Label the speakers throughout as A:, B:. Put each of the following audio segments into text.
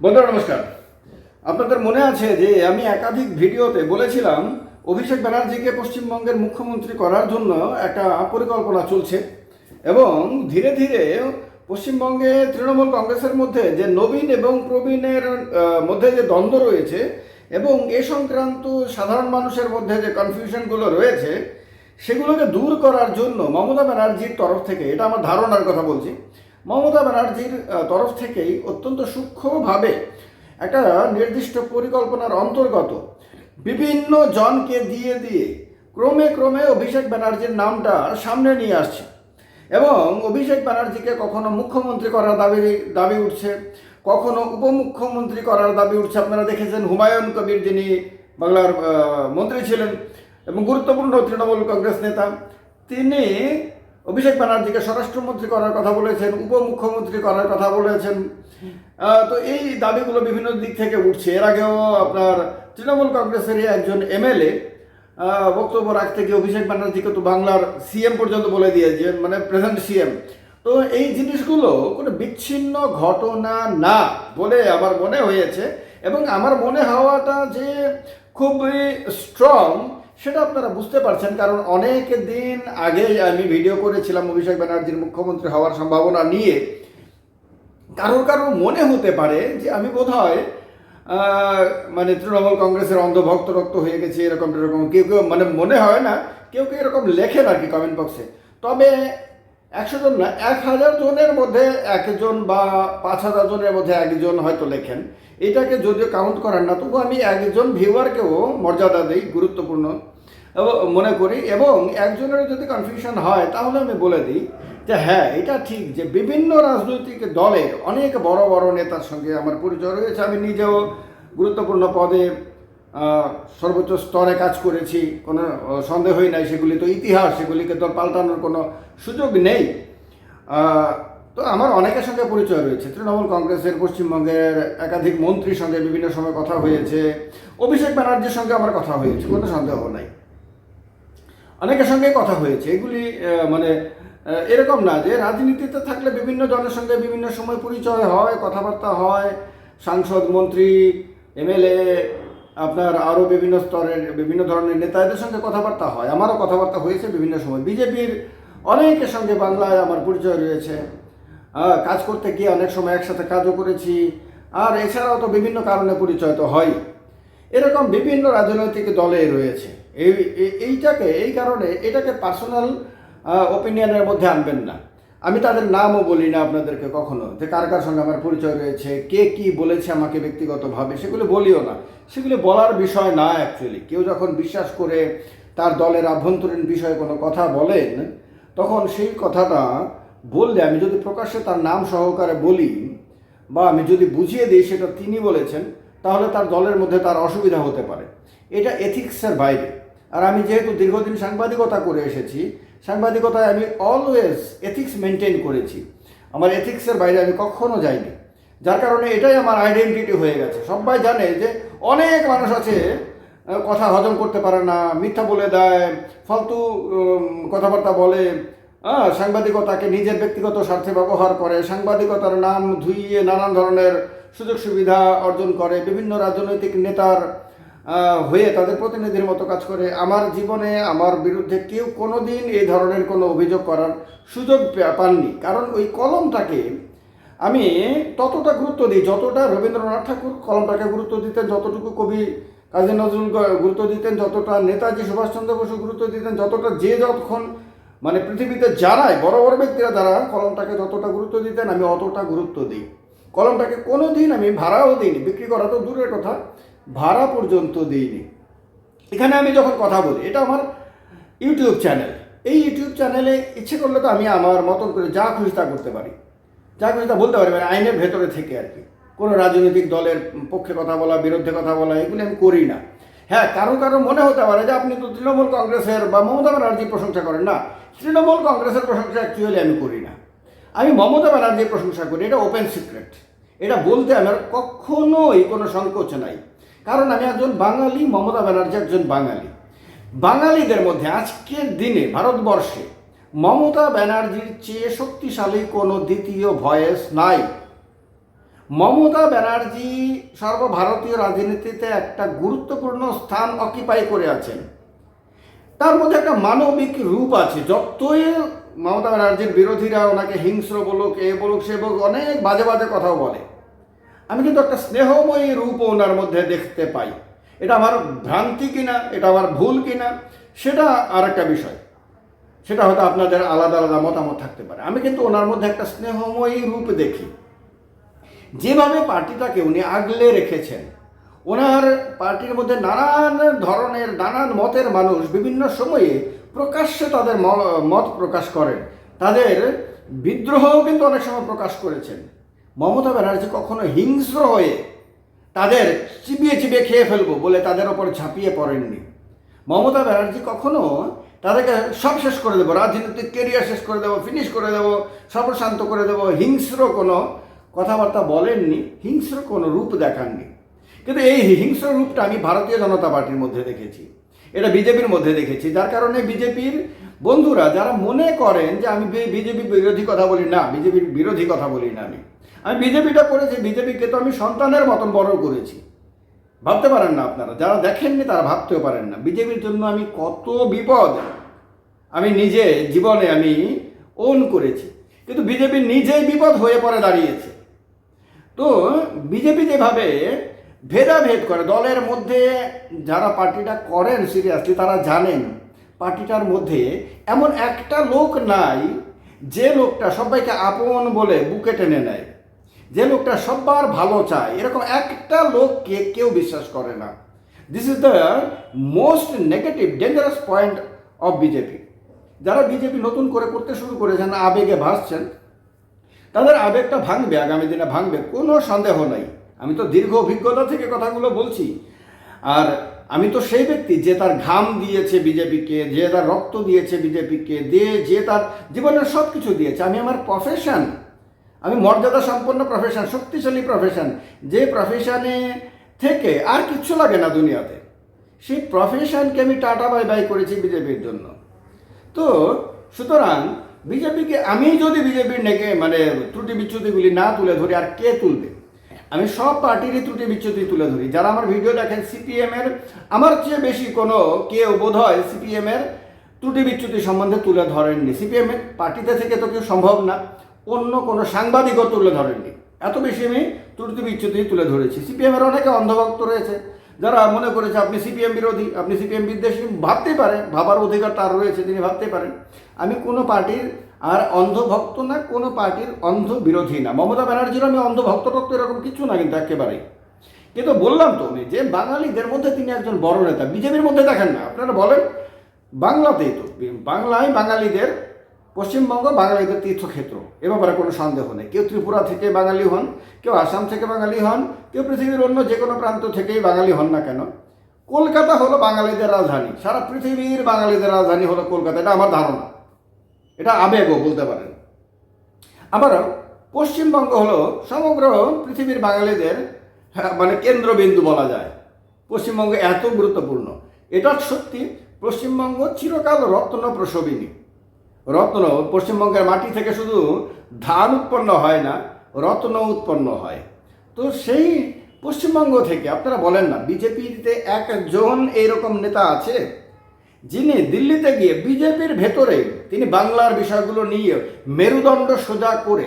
A: বন্ধুরা, নমস্কার। আপনাদের মনে আছে যে আমি একাধিক ভিডিওতে বলেছিলাম, অভিষেক ব্যানার্জিকে পশ্চিমবঙ্গের মুখ্যমন্ত্রী করার জন্য একটা পরিকল্পনা চলছে এবং ধীরে ধীরে পশ্চিমবঙ্গে তৃণমূল কংগ্রেসের মধ্যে যে নবীন এবং প্রবীণের মধ্যে যে দ্বন্দ্ব রয়েছে এবং এ সংক্রান্ত সাধারণ মানুষের মধ্যে যে কনফিউশনগুলো রয়েছে, সেগুলোকে দূর করার জন্য মমতা ব্যানার্জির তরফ থেকে, এটা আমার ধারণার কথা বলছি মমতা ব্যানার্জির তরফ থেকেই অত্যন্ত সূক্ষ্মভাবে একটা নির্দিষ্ট পরিকল্পনার অন্তর্গত বিভিন্ন জনকে দিয়ে দিয়ে ক্রমে ক্রমে অভিষেক ব্যানার্জির নামটা সামনে নিয়ে আসছে। এবং অভিষেক ব্যানার্জিকে কখনো মুখ্যমন্ত্রী করার দাবি দাবি উঠছে, কখনো উপমুখ্যমন্ত্রী করার দাবি উঠছে। আপনারা দেখেছেন হুমায়ুন কবির যিনি বাংলার মন্ত্রী ছিলেন এবং গুরুত্বপূর্ণ তৃণমূল কংগ্রেস নেতা, তিনি অভিষেক ব্যানার্জিকে স্বরাষ্ট্রমন্ত্রী করার কথা বলেছেন, উপমুখ্যমন্ত্রী করার কথা বলেছেন। তো এই দাবিগুলো বিভিন্ন দিক থেকে উঠছে। এর আগেও আপনার তৃণমূল কংগ্রেসেরই একজন এমএলএ বক্তব্য রাখতে গিয়ে অভিষেক ব্যানার্জিকে তো বাংলার সিএম পর্যন্ত বলে দিয়েছেন মানে প্রেজেন্ট সিএম। তো এই জিনিসগুলো কোনো বিচ্ছিন্ন ঘটনা না বলে আমার মনে হয়েছে এবং আমার মনে হওয়াটা যে খুবই স্ট্রং সেটা আপনারা বুঝতে পারছেন, কারণ অনেক দিন আগে আমি ভিডিও করেছিলাম অভিষেক ব্যানার্জির মুখ্যমন্ত্রী হওয়ার সম্ভাবনা নিয়ে। কারোর কারোর মনে হতে পারে যে আমি বোধ হয় মানে তৃণমূল কংগ্রেসের অন্ধভক্ত রক্ত হয়ে গেছে, এরকম এরকম, কেউ কেউ মানে মনে হয় না, কেউ কেউ এরকম লেখেন আর কি কমেন্ট বক্সে তবে একশো জন না, এক হাজার জনের মধ্যে একজন বা পাঁচ হাজার জনের মধ্যে একজন হয়তো লেখেন। এটাকে যদিও কাউন্ট করেন না তবু আমি একজন ভিউয়ারকেও মর্যাদা দিই, গুরুত্বপূর্ণ মনে করি। এবং একজনের যদি কনফিউশন হয়, তাহলে আমি বলে দিই যে হ্যাঁ এটা ঠিক যে বিভিন্ন রাজনৈতিক দলের অনেক বড় বড় নেতার সঙ্গে আমার পরিচয় রয়েছে। আমি নিজেও গুরুত্বপূর্ণ পদে সর্বোচ্চ স্তরে কাজ করেছি, কোনো সন্দেহই নাই, সেগুলি তো ইতিহাস, সেগুলিকে তো পাল্টানোর কোনো সুযোগ নেই। তো আমার অনেকের সঙ্গে পরিচয় রয়েছে, তৃণমূল কংগ্রেসের, পশ্চিমবঙ্গের একাধিক মন্ত্রীর সঙ্গে বিভিন্ন সময় কথা হয়েছে, অভিষেক ব্যানার্জির সঙ্গে আমার কথা হয়েছে, কোনো সন্দেহ নাই। অনেকের সঙ্গে কথা হয়েছে, এগুলি মানে এরকম না যে রাজনীতিতে থাকলে বিভিন্ন জনের সঙ্গে বিভিন্ন সময় পরিচয় হয়, কথাবার্তা হয়, সাংসদ, মন্ত্রী, এমএলএ আপনার আরও বিভিন্ন স্তরের, বিভিন্ন ধরনের নেতাদের সঙ্গে কথাবার্তা হয়। আমারও কথাবার্তা হয়েছে বিভিন্ন সময়। বিজেপির অনেকের সঙ্গে বাংলায় আমার পরিচয় রয়েছে। কাজ করতে গিয়ে অনেক সময় একসাথে কাজও করেছি। আর এছাড়াও তো বিভিন্ন কারণে পরিচয় তো হয়। এরকম বিভিন্ন রাজনৈতিক দলে রয়েছে। এই, এই- এইটাকে, এই কারণে এটাকে পার্সোনাল ওপিনিয়নের মধ্যে আনবেন না। আমি তাদের নামও বলি না আপনাদেরকে কখনো। যে কার কার সঙ্গে আমার পরিচয় রয়েছে, কে কি বলেছে আমাকে ব্যক্তিগতভাবে, সেগুলো বলিও না। সেগুলো বলার বিষয় না অ্যাকচুয়ালি কেউ যখন বিশ্বাস করে তার দলের আভ্যন্তরীণ বিষয়ে কোনো কথা বলেন, তখন সেই কথাটা বললে, আমি যদি প্রকাশ্যে তার নাম সহকারে বলি, বা আমি যদি বুঝিয়ে দিই সেটা তিনি বলেছেন, তাহলে তার দলের মধ্যে তার অসুবিধা হতে পারে। এটা এথিক্সের বাইরে। আর আমি যেহেতু দীর্ঘদিন সাংবাদিকতা করে এসেছি সাংবাদিকতায় আমি অলওয়েজ এথিক্স মেনটেন করেছি। আমার এথিক্সের বাইরে আমি কখনো যাইনি। যার কারণে এটাই আমার আইডেন্টিটি হয়ে গেছে। সবাই জানে যে অনেক মানুষ আছে কথা হজম করতে পারে না, মিথ্যা বলে দেয়, ফালতু কথাবার্তা বলে। সাংবাদিকতাকে নিজের ব্যক্তিগত স্বার্থে ব্যবহার করে, সাংবাদিকতার নাম ধুইয়ে নানান ধরনের সুযোগ সুবিধা অর্জন করে, বিভিন্ন রাজনৈতিক নেতার হয়ে তাদের প্রতিনিধির মতো কাজ করে। আমার জীবনে, আমার বিরুদ্ধে কেউ কোনো দিন এই ধরনের কোনো অভিযোগ করার সুযোগ পাননি। কারণ ওই কলমটাকে আমি ততটা গুরুত্ব দিই, যতটা রবীন্দ্রনাথ ঠাকুর কলমটাকে গুরুত্ব দিতেন, যতটুকু কবি কাজী নজরুল গুরুত্ব দিতেন, যতটা নেতাজি সুভাষচন্দ্র বসু গুরুত্ব দিতেন, যতটা যে যতক্ষণ মানে পৃথিবীতে যারাই বড় বড় ব্যক্তিরা যারা কলমটাকে যতটা গুরুত্ব দিতেন, আমি অতটা গুরুত্ব দিই। কলমটাকে কোনো দিন আমি ভাড়াও দিইনি, বিক্রি করা তো দূরের কথা। ভাড়া পর্যন্ত দিইনি। এখানে আমি যখন কথা বলি, এটা আমার ইউটিউব চ্যানেল। এই ইউটিউব চ্যানেলে ইচ্ছে করলে তো আমি আমার মতন করে যা খুশি তা করতে পারি। যা খুশি তা বলতে পারি মানে আইনের ভেতরে থেকে আর কি। কোনো রাজনৈতিক দলের পক্ষে কথা বলা, বিরুদ্ধে কথা বলা, এগুলি আমি করি না। হ্যাঁ কারও কারও মনে হতে পারে যে আপনি তো তৃণমূল কংগ্রেসের বা মমতা ব্যানার্জির প্রশংসা করেন। না, তৃণমূল কংগ্রেসের প্রশংসা অ্যাকচুয়ালি আমি করি না। আমি মমতা ব্যানার্জির প্রশংসা করি, এটা ওপেন সিক্রেট এটা বলতে আমার কখনোই কোনো সংকোচ নাই। কারণ আমি একজন বাঙালি, মমতা ব্যানার্জি একজন বাঙালি। বাঙালিদের মধ্যে আজকের দিনে, ভারতবর্ষে, মমতা ব্যানার্জির চেয়ে শক্তিশালী কোনো দ্বিতীয় ভয়েস নাই। মমতা ব্যানার্জি সর্বভারতীয় রাজনীতিতে একটা গুরুত্বপূর্ণ স্থান অকিপাই করে আছেন। তার মধ্যে একটা মানবিক রূপ আছে। যতই মমতা ব্যানার্জির বিরোধীরা ওনাকে হিংস্র বলুক, এ বলুক, সে বলুক, অনেক বাজে বাজে কথাও বলে। আমি কিন্তু একটা স্নেহময়ী রূপ ওনার মধ্যে দেখতে পাই। এটা আমার ভ্রান্তি কিনা, এটা আমার ভুল কিনা, সেটা আর একটা বিষয়। সেটা হয়তো আপনাদের আলাদা আলাদা মতামত থাকতে পারে। আমি কিন্তু ওনার মধ্যে একটা স্নেহময়ী রূপ দেখি। যেভাবে পার্টিটাকে উনি আগলে রেখেছেন, ওনার পার্টির মধ্যে নানান ধরনের, নানান মতের মানুষ বিভিন্ন সময়ে প্রকাশ্যে তাদের মত প্রকাশ করেন। তাদের বিদ্রোহও কিন্তু অনেক সময় প্রকাশ করেছেন। মমতা ব্যানার্জি কখনো হিংস্র হয়ে তাদের চিবিয়ে চিবিয়ে খেয়ে ফেলব বলে তাদের ওপর ঝাঁপিয়ে পড়েননি। মমতা ব্যানার্জি কখনো তাদেরকে সব শেষ করে দেবো রাজনৈতিক কেরিয়ার শেষ করে দেবো ফিনিশ করে দেবো, সর্বশান্ত করে দেবো, হিংস্র কোনো কথাবার্তা বলেননি, হিংস্র কোনো রূপ দেখাননি। কিন্তু এই হিংস্র রূপটা আমি ভারতীয় জনতা পার্টির মধ্যে দেখেছি, এটা বিজেপির মধ্যে দেখেছি, যার কারণে বিজেপির বন্ধুরা যারা মনে করেন যে আমি বিজেপি বিরোধী কথা বলি না, বিজেপির বিরোধী কথা বলি না আমি আমি বিজেপিটা করেছি, বিজেপিকে তো আমি সন্তানের মতন বড় করেছি। ভাবতে পারেন না আপনারা, যারা দেখেননি তারা ভাবতেও পারেন না। বিজেপির জন্য আমি কত বিপদ আমি নিজে জীবনে আমি ওন করেছি। কিন্তু বিজেপি নিজেই বিপদ হয়ে পড়ে দাঁড়িয়েছে। তো বিজেপি যেভাবে ভেদাভেদ করে, দলের মধ্যে যারা পার্টিটা করেন সিরিয়াসলি তারা জানেন পার্টিটার মধ্যে এমন একটা লোক নাই, যে লোকটা সবাইকে আপন বলে বুকে টেনে নেয়। যে লোকটা সবার ভালো চায়, এরকম একটা লোককে কেউ বিশ্বাস করে না। This is the most negative dangerous point of BJP যারা বিজেপি নতুন করে করতে শুরু করেছেন, আবেগে ভাসছেন, তাদের আবেগটা ভাঙবে, আগামী দিনে ভাঙবে, কোনো সন্দেহ নাই। আমি তো দীর্ঘ অভিজ্ঞতা থেকে কথাগুলো বলছি। আর আমি তো সেই ব্যক্তি যে তার ঘাম দিয়েছে বিজেপিকে যে তার রক্ত দিয়েছে বিজেপিকে দিয়ে যে তার জীবনের সব কিছু দিয়েছে। আমি আমার প্রফেশন আমি মর্যাদা সম্পন্ন প্রফেশন শক্তিশালী প্রফেশন যে প্রফেশনে থেকে আর কিচ্ছু লাগে না দুনিয়াতে, সেই প্রফেশনকে আমি টাটা বাই বাই করেছি বিজেপির জন্য। তো সুতরাং বিজেপিকে আমি যদি বিজেপির নেগে মানে ত্রুটি বিচ্যুতিগুলি না তুলে ধরি, আর কে তুলবে? আমি সব পার্টিরই ত্রুটি বিচ্যুতি তুলে ধরি। যারা আমার ভিডিও দেখেন সিপিএম এর, আমার চেয়ে বেশি কোনো কেউ বোধ হয় সিপিএম এর ত্রুটি বিচ্যুতি সম্বন্ধে তুলে ধরেননি। সিপিএম এর পার্টিতে থেকে তো কেউ সম্ভব না। অন্য কোনো সাংবাদিকও তুলে ধরেননি। এত বেশি আমি ত্রুটি বিচ্যুতি তুলে ধরেছি। সিপিএম এর অনেকে অন্ধভক্ত রয়েছে, যারা মনে করেছে আপনি সিপিএম বিরোধী, আপনি সিপিএম বিদ্বেষী, ভাবতেই পারেন, ভাবার অধিকার তার রয়েছে, তিনি ভাবতে পারেন। আমি কোনো পার্টির আর অন্ধভক্ত না, কোনো পার্টির অন্ধ বিরোধী না। মমতা ব্যানার্জির আমি অন্ধভক্ত টক্ত এরকম কিছু না, কিন্তু একেবারেই কিন্তু বললাম তো আমি যে বাঙালিদের মধ্যে তিনি একজন বড় নেতা, বিজেপির মধ্যে দেখেন না, আপনারা বলেন, বাংলাতেই তো, বাংলায় বাঙালিদের পশ্চিমবঙ্গ বাঙালিদের তীর্থক্ষেত্র। এ ব্যাপারে কোনো সন্দেহ নেই। কেউ ত্রিপুরা থেকে বাঙালি হন কেউ আসাম থেকে বাঙালি হন কেউ পৃথিবীর অন্য যে কোনো প্রান্ত থেকেই বাঙালি হন না কেন? কলকাতা হলো বাঙালিদের রাজধানী। সারা পৃথিবীর বাঙালিদের রাজধানী হলো কলকাতা। এটা আমার ধারণা। এটা আবেগও বলতে পারেন। আবার পশ্চিমবঙ্গ হলো সমগ্র পৃথিবীর বাঙালিদের হ্যাঁ, মানে কেন্দ্রবিন্দু বলা যায়। পশ্চিমবঙ্গ এত গুরুত্বপূর্ণ। এটা সত্যি পশ্চিমবঙ্গ চিরকাল রত্ন প্রসবিনী। রত্ন পশ্চিমবঙ্গের মাটি থেকে শুধু ধান উৎপন্ন হয় না, রত্ন উৎপন্ন হয়। তো সেই পশ্চিমবঙ্গ থেকে আপনারা বলেন না, বিজেপিতে একজন এইরকম নেতা আছে, যিনি দিল্লিতে গিয়ে বিজেপির ভেতরে তিনি বাংলার বিষয়গুলো নিয়ে মেরুদণ্ড সোজা করে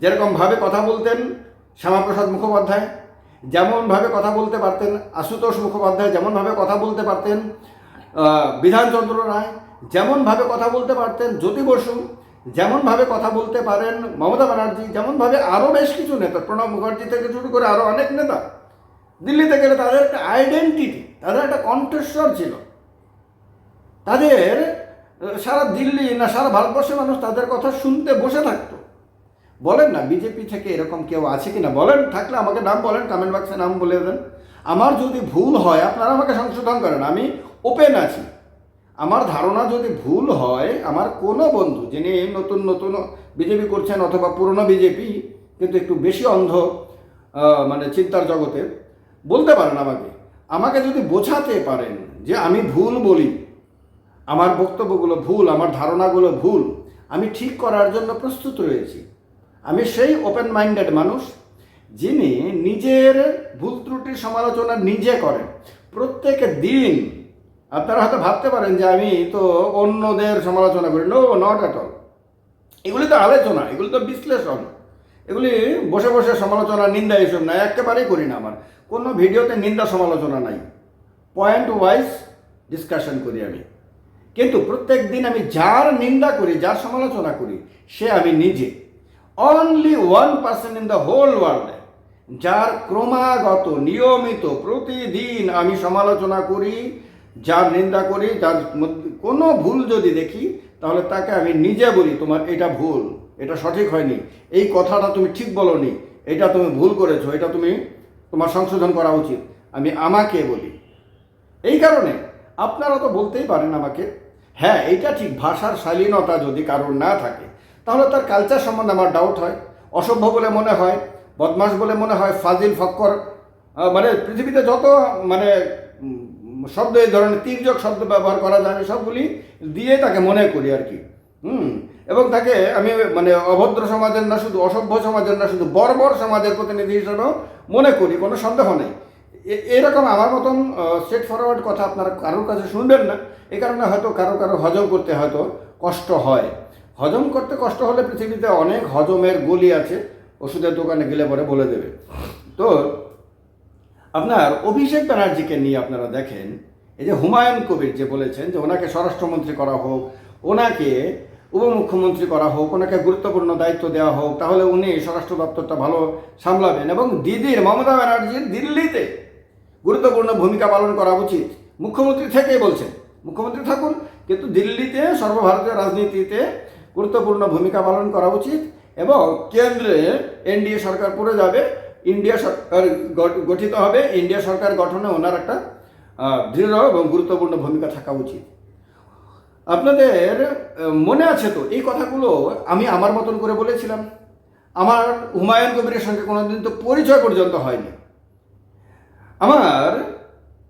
A: যেরকমভাবে কথা বলতেন শ্যামাপ্রসাদ মুখোপাধ্যায়, যেমনভাবে কথা বলতে পারতেন আশুতোষ মুখোপাধ্যায়, যেমনভাবে কথা বলতে পারতেন বিধানচন্দ্র রায় যেমনভাবে কথা বলতে পারতেন জ্যোতি বসু, যেমনভাবে কথা বলতে পারেন মমতা ব্যানার্জি, যেমনভাবে আরও বেশ কিছু নেতা, প্রণব মুখার্জি থেকে শুরু করে আরও অনেক নেতা, দিল্লিতে গেলে তাদের একটা আইডেন্টিটি তাদের একটা কণ্ঠস্বর ছিল। তাদের, সারা দিল্লি না সারা ভারতবর্ষের মানুষ তাদের কথা শুনতে বসে থাকতো। বলেন না, বিজেপি থেকে এরকম কেউ আছে কি না বলেন, থাকলে আমাকে নাম বলেন কমেন্ট বক্সে নাম বলে দেন। আমার যদি ভুল হয়, আপনারা আমাকে সংশোধন করেন, আমি ওপেন আছি। আমার ধারণা যদি ভুল হয়, আমার কোনো বন্ধু যিনি নতুন নতুন বিজেপি করছেন অথবা পুরনো বিজেপি, কিন্তু একটু বেশি অন্ধ মানে চিন্তার জগতে, বলতে পারেন আমাকে আমাকে যদি বোঝাতে পারেন যে আমি ভুল বলি, আমার বক্তব্যগুলো ভুল, আমার ধারণাগুলো ভুল, আমি ঠিক করার জন্য প্রস্তুত রয়েছি। আমি সেই ওপেন মাইন্ডেড মানুষ যিনি নিজের ভুল ত্রুটির সমালোচনা নিজে করেন। প্রত্যেক দিন আপনারা হয়তো ভাবতে পারেন যে আমি তো অন্যদের সমালোচনা করি। নো নট অ্যাট অল এগুলি তো আলোচনা, এগুলি তো বিশ্লেষণ। এগুলি বসে বসে সমালোচনা নিন্দা এইসব নাই, একেবারেই করি না আমার। কোনো ভিডিওতে নিন্দা সমালোচনা নাই। পয়েন্ট ওয়াইজ ডিসকাশন করি আমি। কিন্তু প্রত্যেক দিন আমি যার নিন্দা করি, যার সমালোচনা করি, সে আমি নিজে। Only one percent in the whole ওয়ার্ল্ডে যার ক্রমাগত, নিয়মিত, প্রতিদিন আমি সমালোচনা করি যার নিন্দা করি, যার মধ্যে কোনো ভুল যদি দেখি, তাহলে তাকে আমি নিজে বলি, তোমার এটা ভুল, এটা সঠিক হয়নি। এই কথাটা তুমি ঠিক বলনি, এটা তুমি ভুল করেছ, এটা তুমি তোমার সংশোধন করা উচিত। আমি আমাকে বলি। এই কারণে আপনারা তো বলতেই পারেন আমাকে হ্যাঁ এইটা ঠিক, ভাষার শালীনতা যদি কারোর না থাকে, তাহলে তার কালচার সম্বন্ধে আমার ডাউট হয়, অসভ্য বলে মনে হয় বদমাস বলে মনে হয়, ফাজিল, ফক্কর মানে পৃথিবীতে যত মানে শব্দ, এই ধরনের তির্যক শব্দ ব্যবহার করা যায় সবগুলি দিয়ে তাকে মনে করি আর কি। হুম? এবং তাকে আমি মানে অভদ্র সমাজের না, শুধু অসভ্য সমাজের না, শুধু বর্বর সমাজের প্রতিনিধি হিসেবেও মনে করি, কোনো সন্দেহ নেই। এরকম আমার মতন স্ট্রেট ফরওয়ার্ড কথা আপনারা কারোর কাছে শুনবেন না। এই কারণে হয়তো কারও কারও হজম করতে হয়তো কষ্ট হয়। হজম করতে কষ্ট হলে পৃথিবীতে অনেক হজমের গলি আছে, ওষুধের দোকানে গেলে পরে বলে দেবে। তো আপনার অভিষেক ব্যানার্জিকে নিয়ে আপনারা দেখেন, এই যে হুমায়ুন কবির যে বলেছেন যে ওনাকে স্বরাষ্ট্রমন্ত্রী করা হোক, ওনাকে উপমুখ্যমন্ত্রী করা হোক, ওনাকে গুরুত্বপূর্ণ দায়িত্ব দেওয়া হোক, তাহলে উনি স্বরাষ্ট্র দপ্তরটা ভালো সামলাবেন এবং দিদির মমতা ব্যানার্জির দিল্লিতে গুরুত্বপূর্ণ ভূমিকা পালন করা উচিত। মুখ্যমন্ত্রী থেকেই বলছেন, মুখ্যমন্ত্রী থাকুন, কিন্তু দিল্লিতে সর্বভারতীয় রাজনীতিতে গুরুত্বপূর্ণ ভূমিকা পালন করা উচিত এবং কেন্দ্রে এনডিএ সরকার পড়ে যাবে ইন্ডিয়া সরকার গঠ- গঠিত হবে, ইন্ডিয়া সরকার গঠনে ওনার একটা দৃঢ় এবং গুরুত্বপূর্ণ ভূমিকা থাকা উচিত। আপনাদের মনে আছে তো, এই কথাগুলো আমি আমার মতন করে বলেছিলাম। আমার হুমায়ুন কবিরের সঙ্গে কোনোদিন তো পরিচয় পর্যন্ত হয়নি। আমার,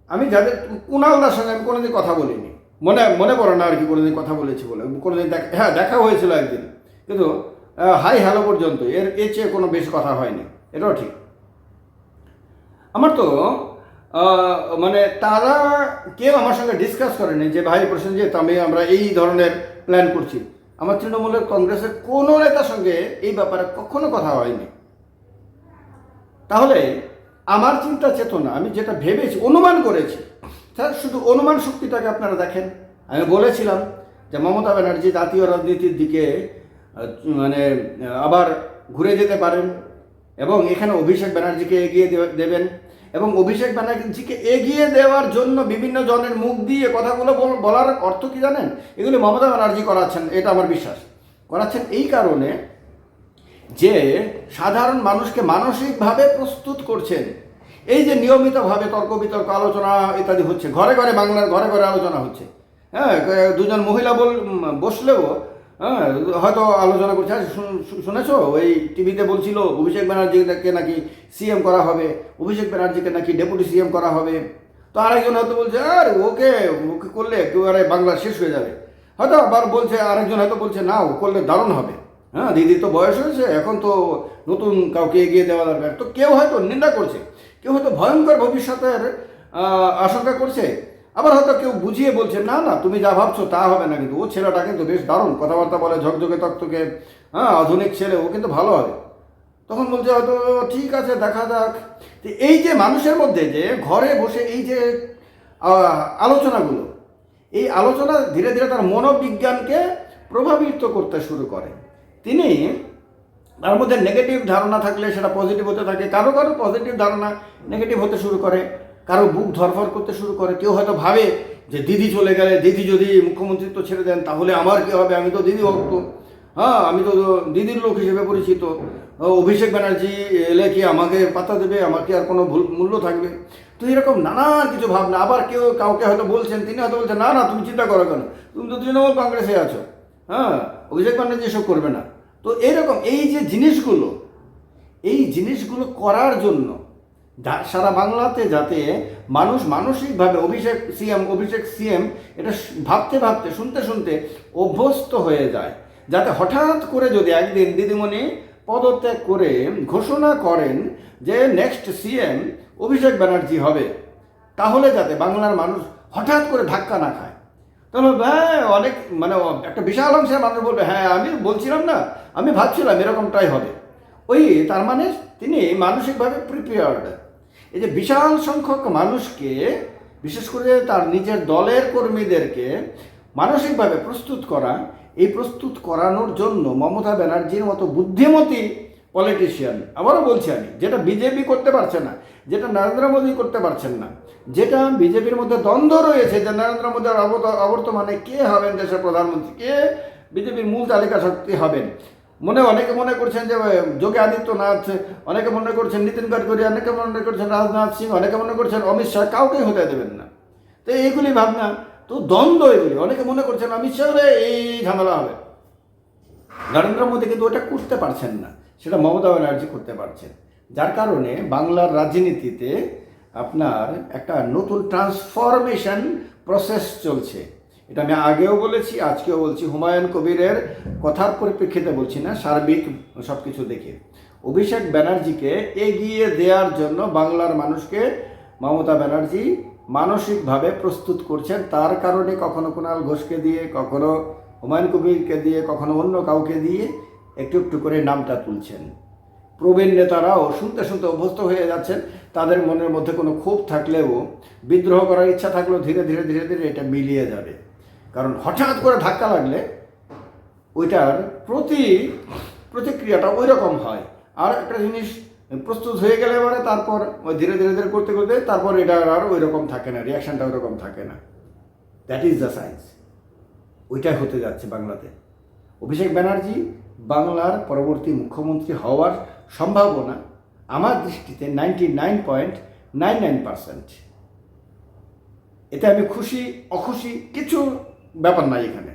A: আমি যাদের কুণালদার সঙ্গে আমি কোনোদিন কথা বলিনি। মনে মনে পড়ে না আর কি কোনোদিন কথা বলেছি বলে। কোনোদিন দেখা হ্যাঁ দেখা হয়েছিল একদিন। কিন্তু হাই হ্যালো পর্যন্ত, এর এর চেয়ে কোনো বেশি কথা হয়নি। এটাও ঠিক। আমার তো মানে তারা কেউ আমার সঙ্গে ডিসকাস করেনি যে ভাই প্রসেনজিৎ, আমি আমরা এই ধরনের প্ল্যান করছি। আমার তৃণমূলের কংগ্রেসের কোনো নেতার সঙ্গে এই ব্যাপারে কখনো কথা হয়নি। তাহলে আমার চিন্তা চেতনা, আমি যেটা ভেবেছি, অনুমান করেছি, স্যার, শুধু অনুমান শক্তিটাকে আপনারা দেখেন। আমি বলেছিলাম যে মমতা ব্যানার্জি জাতীয় রাজনীতির দিকে মানে আবার ঘুরে যেতে পারেন এবং এখানে অভিষেক ব্যানার্জিকে এগিয়ে দেবেন। এবং অভিষেক ব্যানার্জিকে এগিয়ে দেওয়ার জন্য বিভিন্ন জনের মুখ দিয়ে কথাগুলো বল- বলার অর্থ কি জানেন? এগুলি মমতা ব্যানার্জি করাচ্ছেন, এটা আমার বিশ্বাস। করাচ্ছেন এই কারণে যে সাধারণ মানুষকে মানসিকভাবে প্রস্তুত করছেন। এই যে নিয়মিতভাবে তর্ক বিতর্ক, আলোচনা ইত্যাদি হচ্ছে, ঘরে ঘরে বাংলার, ঘরে ঘরে আলোচনা হচ্ছে। হ্যাঁ দুজন মহিলা বল, বসলেও হ্যাঁ হয়তো আলোচনা করছে। শুনেছো? ওই টিভিতে বলছিল অভিষেক ব্যানার্জিকে নাকি সিএম করা হবে, অভিষেক ব্যানার্জিকে নাকি ডেপুটি সিএম করা হবে। তো আরেকজন হয়তো বলছে, আর ওকে ওকে করলে একেবারে বাংলা শেষ হয়ে যাবে। হয়তো আবার বলছে, আরেকজন হয়তো বলছে, না, ও করলে দারুণ হবে। হ্যাঁ দিদির তো বয়স হয়েছে, এখন তো নতুন কাউকে এগিয়ে দেওয়া দরকার। তো কেউ হয়তো নিন্দা করছে, কেউ হয়তো ভয়ঙ্কর ভবিষ্যতের আশঙ্কা করছে। আবার হয়তো কেউ বুঝিয়ে বলছে, না না, তুমি যা ভাবছ তা হবে না কিন্তু। ও ছেলেটা কিন্তু বেশ দারুণ কথাবার্তা বলে, ঝকঝকে তক্তকে হ্যাঁ আধুনিক ছেলে, ও কিন্তু ভালো হবে। তখন বলছে, হয়তো ঠিক আছে, দেখা যাক। এই যে মানুষের মধ্যে যে ঘরে বসে এই যে আলোচনাগুলো, এই আলোচনা ধীরে ধীরে তার মনোবিজ্ঞানকে প্রভাবিত করতে শুরু করে। তিনি তার মধ্যে নেগেটিভ ধারণা থাকলে সেটা পজিটিভ হতে থাকে। কারও কারও পজিটিভ ধারণা নেগেটিভ হতে শুরু করে। কারও বুক ধরফর করতে শুরু করে, কেউ হয়তো ভাবে যে দিদি চলে গেলে, দিদি যদি মুখ্যমন্ত্রিত্ব ছেড়ে দেন, তাহলে আমার কি হবে? আমি তো দিদি ভক্ত। হ্যাঁ আমি তো দিদির লোক হিসেবে পরিচিত। অভিষেক ব্যানার্জি এলে কি আমাকে পাতা দেবে? আমার কি আর কোনো ভুল মূল্য থাকবে? তো এরকম নানান কিছু ভাবনা। আবার কেউ কাউকে হয়তো বলছেন, তিনি হয়তো বলছেন, না না, তুমি চিন্তা করো কেন? তুমি তো তৃণমূল কংগ্রেসে আছো। হ্যাঁ অভিষেক ব্যানার্জি এসব করবে না। তো এইরকম এই যে জিনিসগুলো, এই জিনিসগুলো করার জন্য সারা বাংলাতে যাতে মানুষ মানসিকভাবে অভিষেক সিএম অভিষেক সিএম এটা ভাবতে ভাবতে, শুনতে শুনতে অভ্যস্ত হয়ে যায়। যাতে হঠাৎ করে যদি একদিন দিদিমণি পদত্যাগ করে ঘোষণা করেন যে নেক্সট সিএম অভিষেক ব্যানার্জি হবে, তাহলে যাতে বাংলার মানুষ হঠাৎ করে ধাক্কা না খায়। তাহলে হ্যাঁ অনেক মানে একটা বিশাল অংশের মানুষ বলবে হ্যাঁ আমি বলছিলাম না, আমি ভাবছিলাম এরকমটাই হবে। ওই তার মানে তিনি মানসিকভাবে প্রিপেয়ার্ড এই যে বিশাল সংখ্যক মানুষকে, বিশেষ করে তার নিজের দলের কর্মীদেরকে মানসিকভাবে প্রস্তুত করা, এই প্রস্তুত করানোর জন্য মমতা ব্যানার্জির মতো বুদ্ধিমতী পলিটিশিয়ান আবারও বলছি আমি, যেটা বিজেপি করতে পারছে না, যেটা নরেন্দ্র মোদী করতে পারছেন না, যেটা বিজেপির মধ্যে দ্বন্দ্ব রয়েছে যে নরেন্দ্র মোদীর অবর্তমানে কে হবেন দেশের প্রধানমন্ত্রী, কে বিজেপির মূল তালিকা শক্তি হবেন মনে, অনেকে মনে করছেন যে যোগী আদিত্যনাথ, অনেকে মনে করছেন নীতিন গডকরি, অনেকে মনে করছেন রাজনাথ সিং, অনেকে মনে করছেন অমিত শাহ, কাউকেই হতে দেবেন না। তো এইগুলি ভাবনা, তো দ্বন্দ্ব এগুলি, অনেকে মনে করছেন অমিত শাহ হলে এই ঝামেলা হবে। নরেন্দ্র মোদী কিন্তু ওটা করতে পারছেন না, সেটা মমতা ব্যানার্জি করতে পারছেন। যার কারণে বাংলার রাজনীতিতে আপনার একটা নতুন ট্রান্সফরমেশন প্রসেস চলছে। এটা আমি আগেও বলেছি, আজকেও বলছি। হুমায়ুন কবিরের কথার পরিপ্রেক্ষিতে বলছি না, সার্বিক সব কিছু দেখে। অভিষেক ব্যানার্জিকে এগিয়ে দেওয়ার জন্য বাংলার মানুষকে মমতা ব্যানার্জি মানসিকভাবে প্রস্তুত করছেন। তার কারণে কখনো কুণাল ঘোষকে দিয়ে, কখনো হুমায়ুন কবিরকে দিয়ে, কখনো অন্য কাউকে দিয়ে একটু একটু করে নামটা তুলছেন। প্রবীণ নেতারাও শুনতে শুনতে অভ্যস্ত হয়ে যাচ্ছেন। তাদের মনের মধ্যে কোনো ক্ষোভ থাকলেও, বিদ্রোহ করার ইচ্ছা থাকলেও ধীরে ধীরে ধীরে ধীরে এটা মিলিয়ে যাবে। কারণ হঠাৎ করে ধাক্কা লাগলে ওইটার প্রতি প্রতিক্রিয়াটা ওই রকম হয়। আর একটা জিনিস প্রস্তুত হয়ে গেলে এবারে তারপর ধীরে ধীরে ধীরে করতে করতে তারপর এটা আর ওই রকম থাকে না রিয়াকশনটা ওই রকম থাকে না। দ্যাট ইজ দ্য সায়েন্স ওইটাই হতে যাচ্ছে বাংলাতে। অভিষেক ব্যানার্জি বাংলার পরবর্তী মুখ্যমন্ত্রী হওয়ার সম্ভাবনা আমার দৃষ্টিতে ninety nine point nine nine percent এতে আমি খুশি, অখুশি, কিছু ব্যাপার নাই এখানে।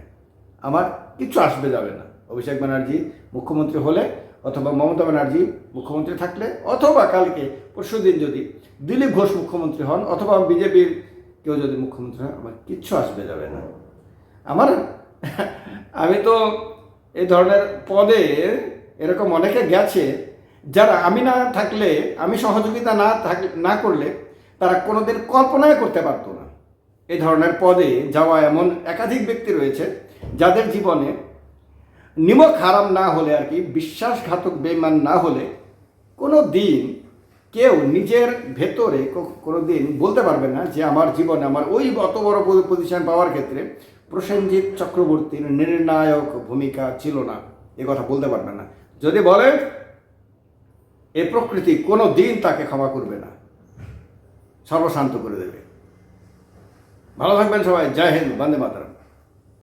A: আমার কিছু আসবে যাবে না। অভিষেক ব্যানার্জি মুখ্যমন্ত্রী হলে অথবা মমতা ব্যানার্জি মুখ্যমন্ত্রী থাকলে, অথবা কালকে পরশুদিন যদি দিলীপ ঘোষ মুখ্যমন্ত্রী হন, অথবা বিজেপির কেউ যদি মুখ্যমন্ত্রী হন, আমার কিচ্ছু আসবে যাবে না। আমার, আমি তো এই ধরনের পদে এরকম অনেকে গেছে, যারা আমি না থাকলে, আমি সহযোগিতা না থাক, না করলে তারা কোনোদিন কল্পনাই করতে পারতো না। এই ধরনের পদে যাওয়া এমন একাধিক ব্যক্তি রয়েছে যাদের জীবনে নিমক হারাম না হলে আর কি, বিশ্বাসঘাতক বেমান না হলে কোনো দিন কেউ নিজের ভেতরে কোনো দিন বলতে পারবে না যে আমার জীবনে আমার ওই অত বড় পজিশন পাওয়ার ক্ষেত্রে প্রসেনজিৎ চক্রবর্তীর নির্ণায়ক ভূমিকা ছিল না। এ কথা বলতে পারবে না। যদি বলে, এ প্রকৃতি কোনো দিন তাকে ক্ষমা করবে না। সর্বশান্ত করে দেবে। ভালো থাকবেন সবাই। জয় হিন্দ বন্দে মাতারাম।